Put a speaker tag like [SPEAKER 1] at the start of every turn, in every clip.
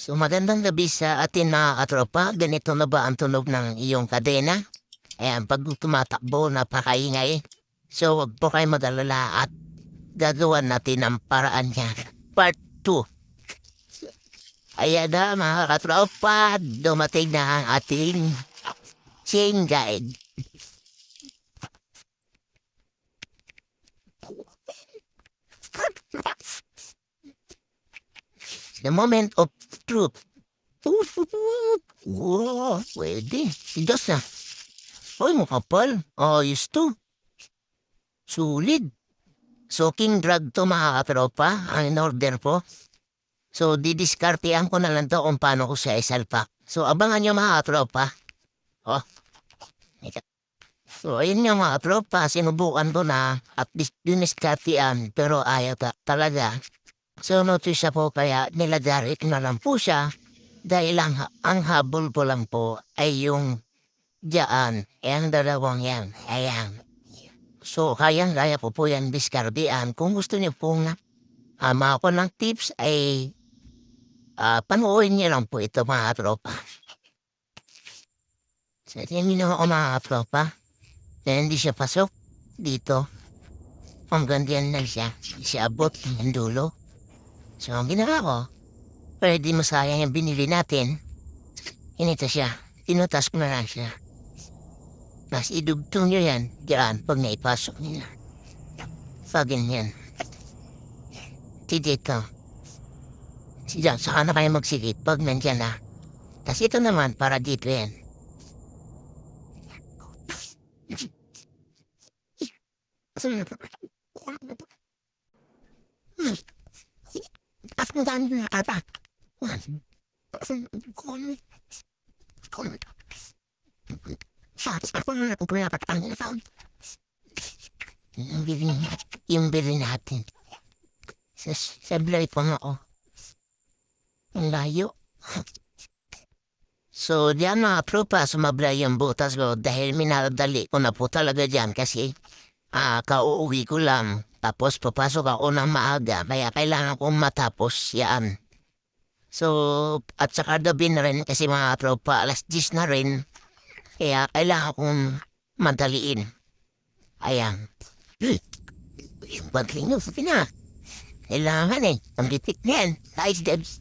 [SPEAKER 1] So magandang gabi sa atin mga katropa. Ganito na ba ang tunog ng iyong kadena? Ayan, pag tumatakbo, napakaingay. So wag po kayo madalala at gagawa natin ang paraan niya. Part 2. Ayan na mga katropa, dumating na ang ating chain guide. The moment of truth. Wow, pwede. Tigas na. Hoy, makapal. Ayos to. Sulit. So, king drag to mga katropa. Ang in-order po. So, didiskartean ko na lang to kung paano ko siya isalpak. So, abangan nyo mga katropa. Oh. So, ayun nga mga katropa. Sinubukan ko na at least diniskartean. Pero ayaw ta talaga. So notice siya po kaya niladarik na lang po siya dahil ang, ang habol po lang po ay yung dyan. Ang dalawang yan. Ayan. So kayang kaya po po yan diskardian. Kung gusto niyo pong uh, mga ko ng tips ay uh, panuorin niyo lang po ito mga tropa. Sa so, tingin niyo ako mga tropa na hindi siya pasok dito. Hanggang diyan lang siya. Siya abot ng dulo. So, ang ginawa ko, pwede masayang yung binili natin. Inito siya. Tinutas ko na lang siya. Mas idugtong nyo yan, diyan, pag naipasok nila. Pagin yan. Tidito. Diyan, saka na kayo magsigit pag nandyan na. Tapos ito naman, para dito yan. After that, I back. Shots, ako na kung dapat ang phone. Yung bili, yung bili natin. Sa, sa blay pa nga ako. Ang layo. So, diyan mga tropa, sumablay butas ko dahil minadali ko na po talaga diyan kasi ah, kauuwi ko lang. Tapos papasok ako ng maaga, kaya kailangan kong matapos yan. So, at saka gabi na rin kasi mga tropa, alas 10 na rin. Kaya kailangan kong madaliin. Ayan. Yung bagling nyo, na. Kailangan eh, ang lipit na yan. Debs.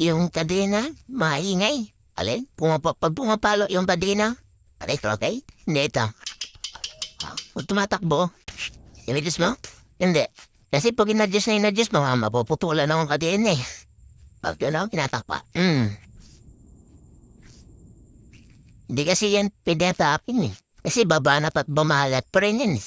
[SPEAKER 1] Yung kadena, maingay. Alin? Pumapa, pag pumapalo yung kadena, alin, okay? Hindi ito. Pag tumatakbo, Imitis mo? Hindi. Kasi pag inadjust na inadjust mo, mapuputulan akong kadena eh. Pag yun ako, tinatakpa. Hmm. Hindi kasi yan pinatapin eh. Kasi babanat at bumahalat pa rin yan eh.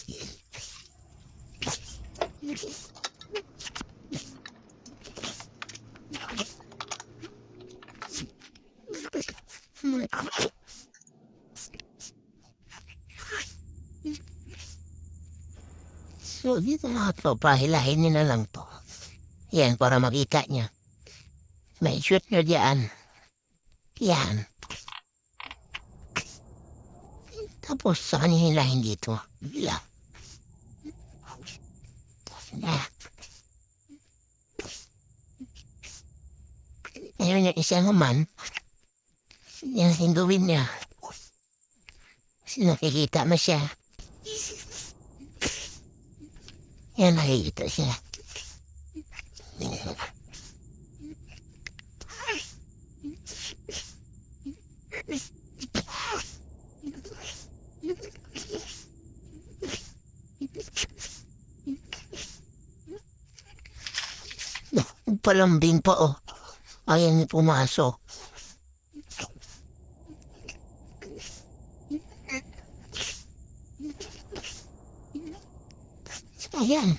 [SPEAKER 1] So, dito mga tropa, hilahin niyo na lang to. Yan, para makita niya. May shoot nyo diyan. Yan. Tapos, niyo hilahin dito? Bila. Na. Ngayon yung isa naman, yan gawin niya. Nakikita mo siya. Yan nakikita siya. Palambing pa oh. Ayan pumasok. Ayan.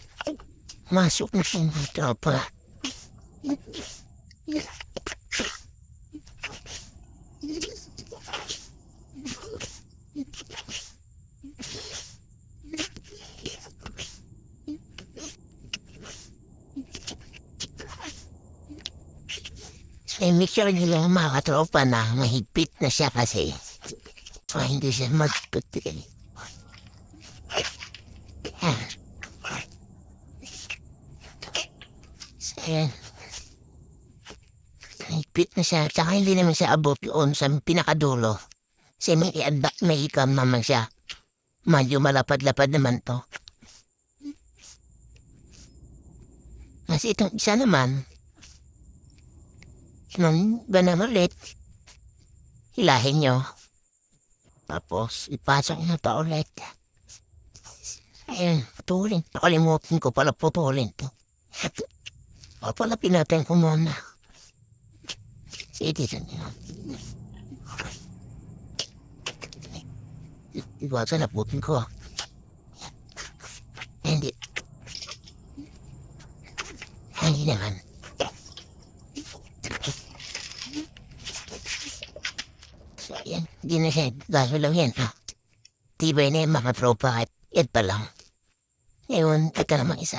[SPEAKER 1] Masuk na siya ng tropa. Sure nila mga katropa na mahigpit na siya kasi. So, hindi siya magpagpigay. Ayan. mahigpit na siya. Tsaka hindi naman siya abot doon sa pinakadulo. Kasi may, iadba- may ikam naman siya. Medyo malapad-lapad naman to. Kasi itong isa naman, nung ganun ulit, hilahin nyo. Tapos, ipasok nyo pa ulit. Ayun, putulin. Nakalimutan ko pala putulin to. O pala pinatay ko muna. Sige, nyo. Iwasan na putin ko. Hindi. Hindi naman. So, yan. Hindi na siya gagalaw yan. Ah. Tibay na yung mga tropa at yan pa lang. Ngayon, ito naman isa.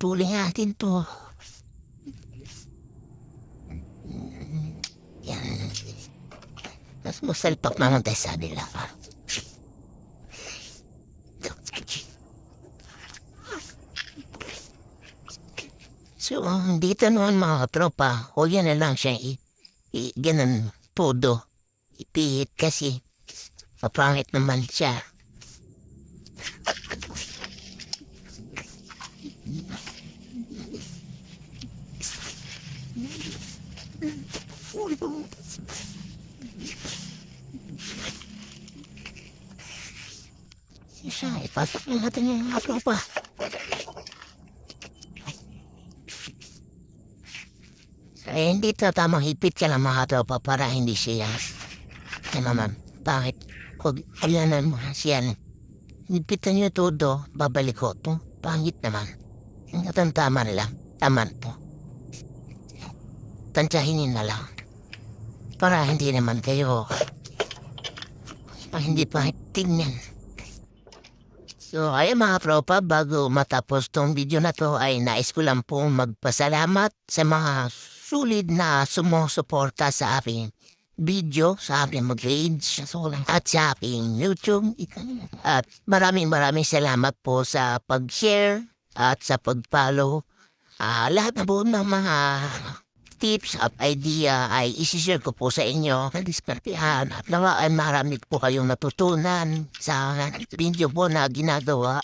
[SPEAKER 1] Tuloy natin to. Yan. Tapos mo salpak naman tayo sa nila. So, dito naman mga tropa, yan na lang siya i, i ganun, todo. Ipihit kasi mapangit naman siya. Siya, ipasok na natin yung mga tropa. Eh, hindi to tamang hipit ka lang mga tropa para hindi siya. Eh, naman, bakit? Kung alanan mo siya, hipitan niyo todo, babalik ko to. Pangit naman. Ang tama nila, taman to. Tansyahin na lang. Para hindi naman kayo ah, hindi pa tingnan. So, ay mga tropa, bago matapos tong video na to ay nais ko lang pong magpasalamat sa mga sulit na sumusuporta sa aking video, sa aking mag-page, at sa aking YouTube. At maraming maraming salamat po sa pag-share at sa pag-follow. Ah, lahat na po ng mga tips at idea ay isishare ko po sa inyo. Diskartehan at nawa ay marami po kayong natutunan sa video po na ginagawa.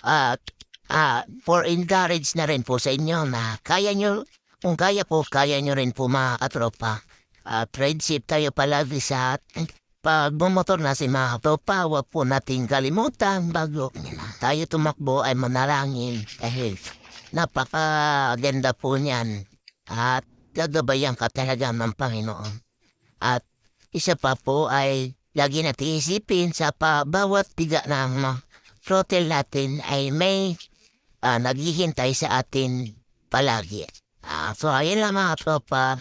[SPEAKER 1] At ah, for encourage na rin po sa inyo na kaya nyo, kung kaya po, kaya nyo rin po mga katropa. At friendship tayo palagi sa pag bumotor na si mga katropa, huwag po nating kalimutan bago tayo tumakbo ay manalangin dahil napakaganda po niyan. At gagabayan ka talaga ng Panginoon. At isa pa po ay lagi natin isipin sa pa, bawat tiga ng uh, throttle natin ay may uh, naghihintay sa atin palagi. Uh, so ayun lang mga tropa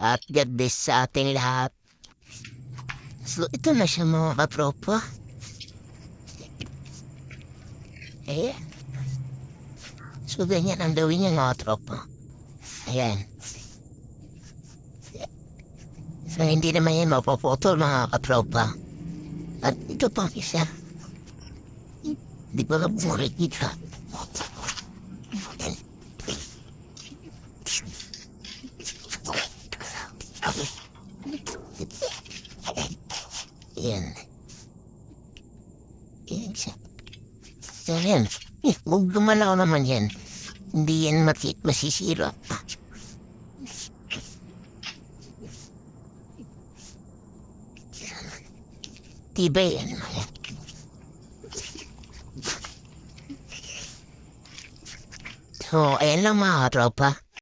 [SPEAKER 1] at God bless sa ating lahat. So ito na siya mga katropa. Eh, so ganyan ang gawin niya mga tropa. Ayan. So, hindi naman yan mapaputol mga katropa. At ito pang isa. Di ba lang makikita? Yan. Yan siya. So, yan. Huwag gumalaw naman yan. Hindi yan masisira. Tibay yan. So, ayan lang mga tropa.